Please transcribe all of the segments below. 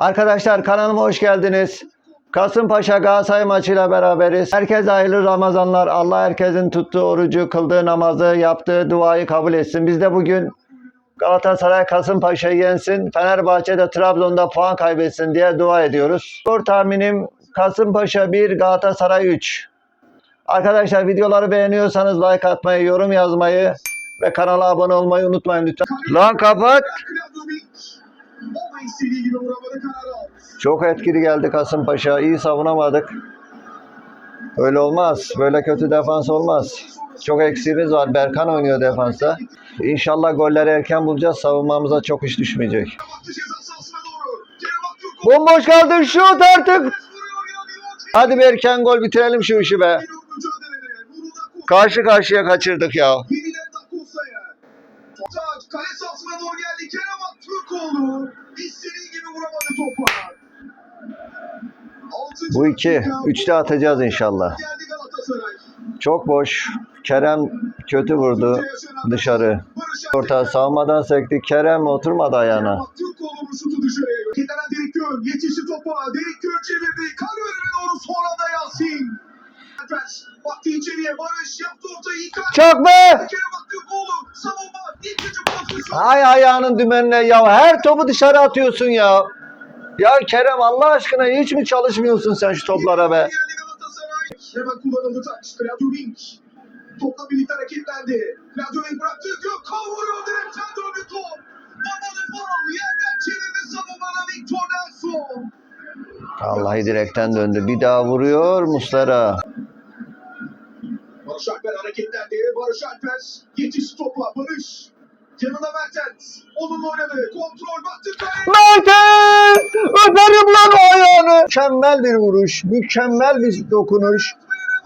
Arkadaşlar kanalıma hoş geldiniz. Kasımpaşa Galatasaray maçıyla beraberiz. Herkes hayırlı Ramazanlar. Allah herkesin tuttuğu orucu, kıldığı namazı, yaptığı duayı kabul etsin. Biz de bugün Galatasaray Kasımpaşa'yı yensin. Fenerbahçe de Trabzon'da puan kaybetsin diye dua ediyoruz. Skor tahminim Kasımpaşa 1, Galatasaray 3. Arkadaşlar videoları beğeniyorsanız like atmayı, yorum yazmayı ve kanala abone olmayı unutmayın lütfen. Lan kapat. Çok etkili geldi Kasımpaşa. İyi savunamadık. Öyle olmaz. Böyle kötü defans olmaz. Çok eksiğimiz var. Berkan oynuyor defansta. İnşallah golleri erken bulacağız. Savunmamıza çok iş düşmeyecek. Bomboş kaldı. Şut artık. Hadi bir erken gol bitirelim şu işi be. Karşı karşıya kaçırdık ya. Bu iki. Üçte atacağız inşallah. Çok boş. Kerem kötü vurdu dışarı. Orta savunmadan sekti. Kerem oturmadı ayağına. Çok be! Kerem Aktürkoğlu savunma. İkinci pozisyonu. Ay ayağının dümenine ya. Her topu dışarı atıyorsun ya. Ya Kerem Allah aşkına hiç mi çalışmıyorsun sen şu toplara be? Hemen kullanıldı taç. Klavdovink. Topla birlikte hareketlendi. Klavdovink bıraktı. Gökhan vuruyor. Direkten döndü top. Babalı faul. Yerden çevirdi savunmada Victor Nelson. Vallahi direkten döndü. Bir daha vuruyor Muslera. Barış Alper hareketlendi. Barış Alper yetişti topa. Barış. Yanına Mertens. Onunla oynadı. Kontrol baktı. Mertens! Öperim lan o ayağını. Mükemmel bir vuruş. Mükemmel bir dokunuş.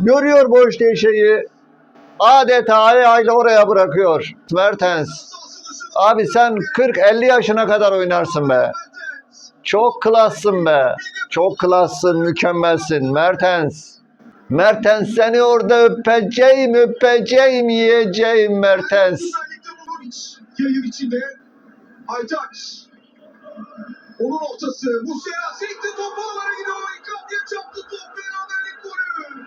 Görüyor boş şeyi. Adeta ayağıyla oraya bırakıyor. Mertens. Abi sen 40-50 yaşına kadar oynarsın be. Çok klassın be. Çok klassın, mükemmelsin. Mertens. Mertens seni orada öpeceğim, öpeceğim, yiyeceğim Mertens. Yayın içinde. Aytaç. Onun ortası. Muslera sekti topu alana gidiyor. Icardi'ye çarptı top. Beraberlik golü.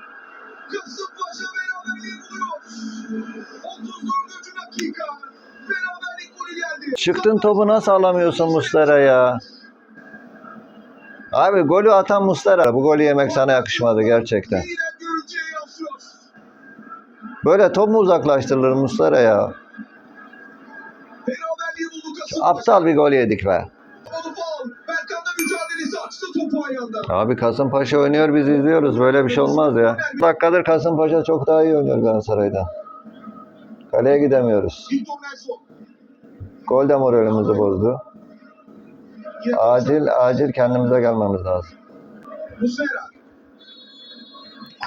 Kasımpaşa beraberliği buluyor. 34. dakika. Beraberlik golü geldi. Çıktın topu nasıl alamıyorsun Muslera ya? Abi golü atan Muslera. Bu golü yemek sana yakışmadı gerçekten. Böyle top mu uzaklaştırılır Muslera ya? Aptal bir gol yedik be. Abi Kasımpaşa oynuyor biz izliyoruz. Böyle bir şey olmaz ya. Dakikadır Kasımpaşa çok daha iyi oynuyor Galatasaray'dan. Kaleye gidemiyoruz. Gol de moralimizi bozdu. Acil acil kendimize gelmemiz lazım. Muslera.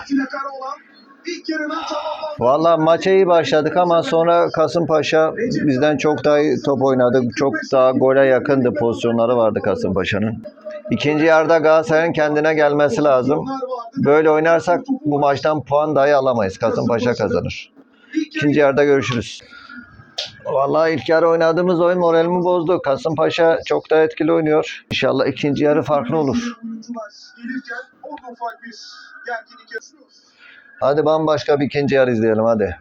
Atilla Karaoğlan. Valla maça iyi başladık ama sonra Kasımpaşa bizden çok daha iyi top oynadı. Çok daha gole yakındı pozisyonları vardı Kasımpaşa'nın. İkinci yarıda Galatasaray'ın kendine gelmesi lazım. Böyle oynarsak bu maçtan puan dahi alamayız. Kasımpaşa kazanır. İkinci yarıda görüşürüz. Vallahi ilk yarı oynadığımız oyun moralimi bozdu. Kasımpaşa çok da etkili oynuyor. İnşallah ikinci yarı farklı olur. Hadi bambaşka bir ikinci yarı izleyelim hadi.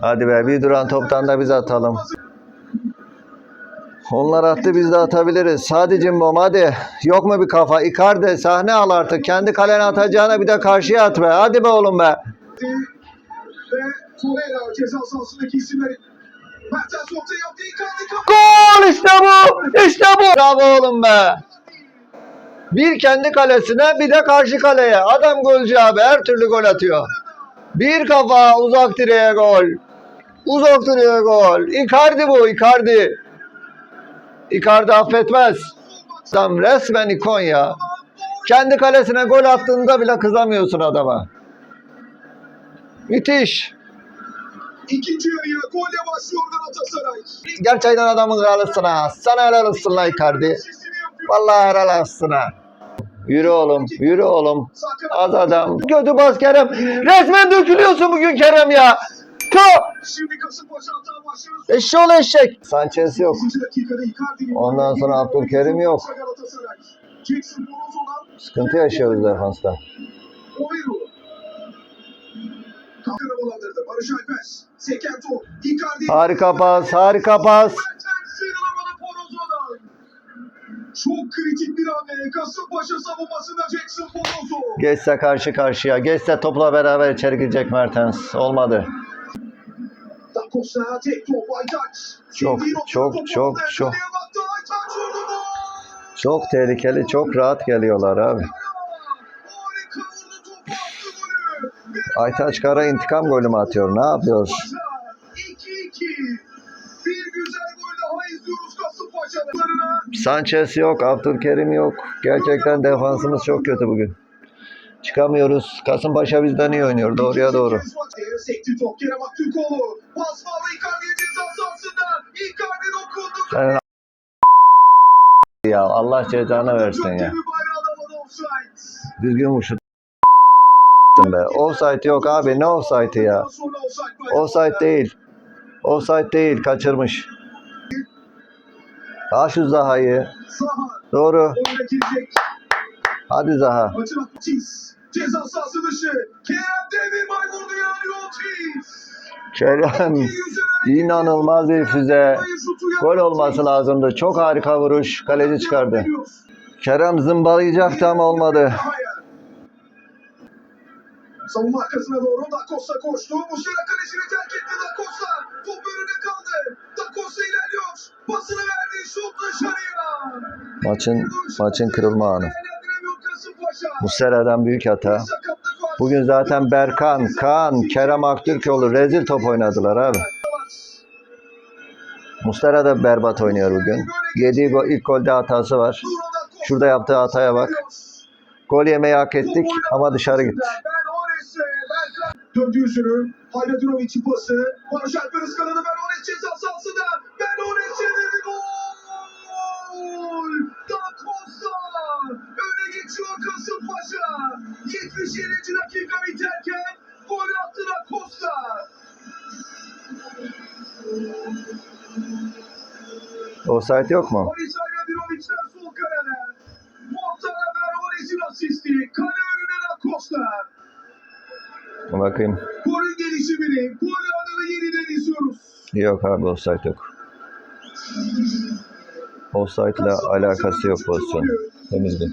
Hadi be bir duran toptan da biz atalım. Onlar attı biz de atabiliriz. Hadi Cimbom hadi. Yok mu bir kafa? Icardi sahne al artık. Kendi kalene atacağına bir de karşıya at be. Hadi be oğlum be. Ve Torreira ceza sahasındaki isimleri. Gol işte bu. İşte bu. Bravo oğlum be. Bir kendi kalesine bir de karşı kaleye. Adam golcü abi. Her türlü gol atıyor. Bir kafa uzak direğe gol. Uzak direğe gol. Icardi bu Icardi. Icardi affetmez. Adam resmen ikon ya. Kendi kalesine gol attığında bile kızamıyorsun adama. Müthiş. İkinci yarıya golle başlıyor Galatasaray. Gerçekten adamın kralısın ha. Sana helal olsun lan Icardi. Vallahi helal olsun ha. Yürü oğlum, yürü oğlum. Az adam. Götü bas Kerem. Resmen dökülüyorsun bugün Kerem ya. Talisca! Şimdi Kasımpaşa hata. Eşşoğlu eşek. Sanchez yok. 8. dakikada Icardi'nin Ondan sonra Abdülkerim yok. Sıkıntı yaşıyoruz defansta. Oviru. Harika pas, harika pas. Çok kritik bir hamle. Kasımpaşa savunmasında Jackson Borozo. Geçse karşı karşıya. Geçse topla beraber içeri girecek Mertens. Olmadı. Çok, çok, çok, çok. Çok tehlikeli, çok rahat geliyorlar abi. Aytaç Kara intikam golü mü atıyor? Ne yapıyor? 2-2. Bir güzel gol daha izliyoruz Kasımpaşa'larına. Sanchez yok, Abdülkerim yok. Gerçekten defansımız çok kötü bugün. Çıkamıyoruz. Kasımpaşa bizden iyi oynuyor. Doğruya doğru. Ya Allah cezanı versin ya. Düzgün vur şu be. Offside yok abi. Ne offside'ı ya? Offside değil. Offside değil. Kaçırmış. Al şu Zaha'yı. Zaha Doğru. Hadi Zaha. Maçın Ortiz. Ceza sahası dışı. Kerem. Kerem. İnanılmaz bir füze. Gol olması lazımdı. Çok harika vuruş. Kaleci çıkardı. Kerem zımbalayacaktı ama olmadı. Savunma arkasına doğru Da Costa koştu. Muslera kalesini terk etti Da Costa. Top önünde kaldı. Da Costa ilerliyor. Pasını verdi. Şut dışarıya. Maçın maçın kırılma anı. Muslera'dan büyük hata. Bugün zaten Berkan, Kaan, Kerem Aktürkoğlu rezil top oynadılar abi. Muslera da berbat oynuyor bugün. Yediği gol, ilk golde hatası var. Şurada yaptığı hataya bak. Gol yemeyi hak ettik ama dışarı gitti. Yüzünü. Hayredurovic'in pası. Barış Alper ıskaladı. Ores ceza sahasında. Ores çevirdi. Gol! Da Costa. Öne geçiyor Kasımpaşa. 77. dakika biterken gol attı Da Costa. Offside yok mu? Bakayım. Golün gelişimini, gol anını yeniden izliyoruz. Yok abi offside yok. Offside ile alakası yok pozisyon. Temizdi.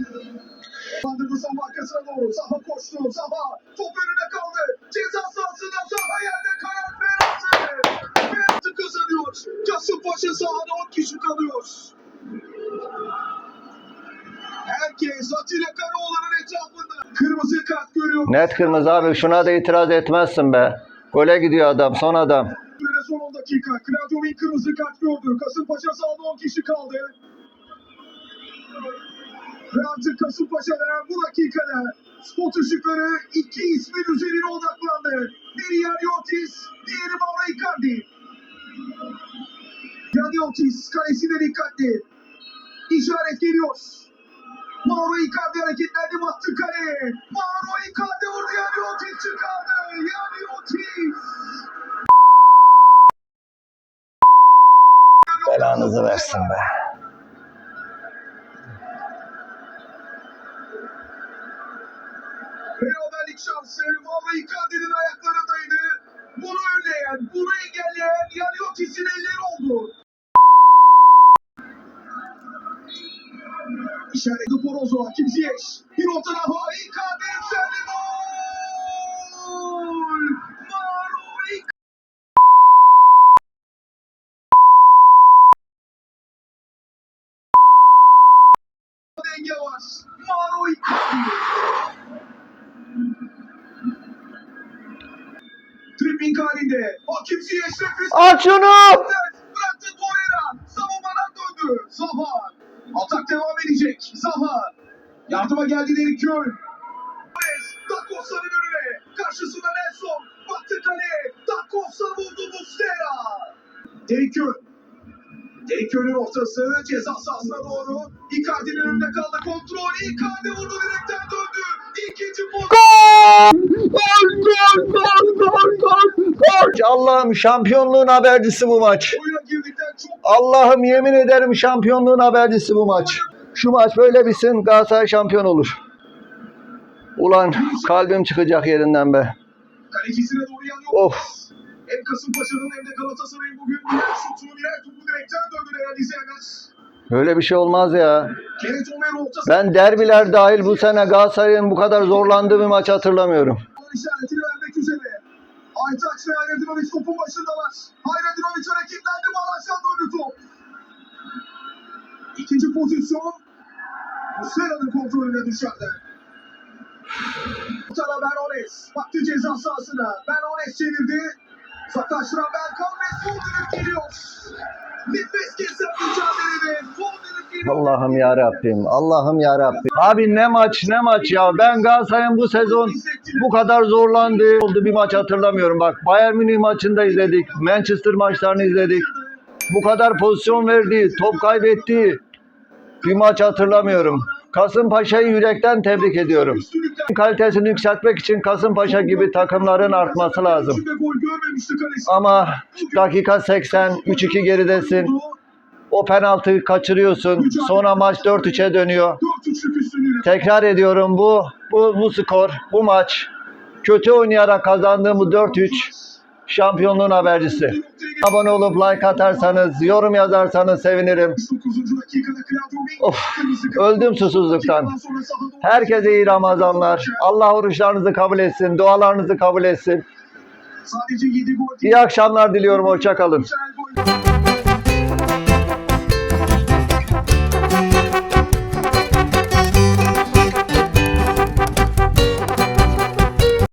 Kandırdı Zaha arkasına doğru. Zaha koştu. Zaha top önüne kaldı. Ceza sahasında Zaha yerde karar penaltı. Penaltı kazanıyor. Kasımpaşa sahada 10 kişi kalıyor. Herkes Atilla Karaoğlan'ın etrafında. Kırmızı kart görüyor. Net kırmızı abi şuna da itiraz etmezsin be. Gole gidiyor adam son adam. Süre son 10 dakika. Klaudiovic kırmızı kart gördü. Kasımpaşa sahada 10 kişi kaldı. Ve artık Kasımpaşa'da bu dakikada spot ışıkları iki ismin üzerine odaklandı. Biri Yanni Ortiz, diğeri Mauro Icardi. Yanni Ortiz kalesine dikkatli. İşaret geliyor. Mauro Icardi hareketlendi baktı kaleye. Mauro Icardi vurdu Yanni Ortiz çıkardı. Yanni Ortiz. Belanızı versin be. Beraberlik şansı Mauro Icardi'nin Hakim Ziyech. Bir orta daha, Icardi yükseldi gol! Mauro Icardi. Denge var. Mauro Icardi. Tripping halinde. Hakim Ziyech nefes Aç şunu! Bıraktı Torreira. Savunmadan döndü. Zaha. Atak devam edecek. Zaha. Yardıma geldi Derek Köy. Da Costa'nın önüne. Karşısında Nelson. Baktı kaleye. Da Costa vurdu Muslera. Derek Köy. Derek Köy'ün ortası. Ceza sahasına doğru. Icardi'nin önünde kaldı. Kontrol. Icardi vurdu direkten döndü. İkinci pozisyon. Allah'ım şampiyonluğun habercisi bu maç. Oyuna girdikten çok Allah'ım yemin ederim şampiyonluğun habercisi bu maç. Şu maç böyle bitsin Galatasaray şampiyon olur. Ulan kalbim çıkacak yerinden be. kalecisine doğru yanıyor. Of. Hem Kasımpaşa'nın hem de Galatasaray'ın bugün şutunu birer topu direkten döndü değerli izleyenler. Böyle bir şey olmaz ya. Ben derbiler dahil bu sene Galatasaray'ın bu kadar zorlandığı bir maç hatırlamıyorum. işaretini vermek üzere. Aytaç ve Aydinovic topun başındalar. Aydinovic hareketlendi. Malaşan döndü top. İkinci pozisyon. Muslera'nın kontrolüne dışarıda. Tara Berhones. Baktı ceza sahasına. Berhones çevirdi. Uzaklaştıran Berkan ve sol dönüp geliyor. Nefes kesen mücadelede. Sol. Allah'ım ya Rabbim. Allah'ım ya Rabbim. Abi ne maç ne maç ya. Ben Galatasaray'ın bu sezon bu kadar zorlandığı oldu bir maç hatırlamıyorum. Bak Bayern Münih maçında izledik. Manchester maçlarını izledik. Bu kadar pozisyon verdiği, top kaybettiği bir maç hatırlamıyorum. Kasımpaşa'yı yürekten tebrik ediyorum. Kalitesini yükseltmek için Kasımpaşa gibi takımların artması lazım. Ama dakika 80, 3-2 geridesin. O penaltıyı kaçırıyorsun. Sonra maç 4-3'e dönüyor. 4-3'lük üstünlüğüyle. Tekrar ediyorum bu bu bu skor, bu maç kötü oynayarak kazandığımız 4-3 şampiyonluğun habercisi. Abone olup like atarsanız, yorum yazarsanız sevinirim. 9. dakikada Claudio Wing Of, öldüm susuzluktan. Herkese iyi Ramazanlar. Allah oruçlarınızı kabul etsin, dualarınızı kabul etsin. Sadece 7 gol. İyi akşamlar diliyorum, hoşça kalın.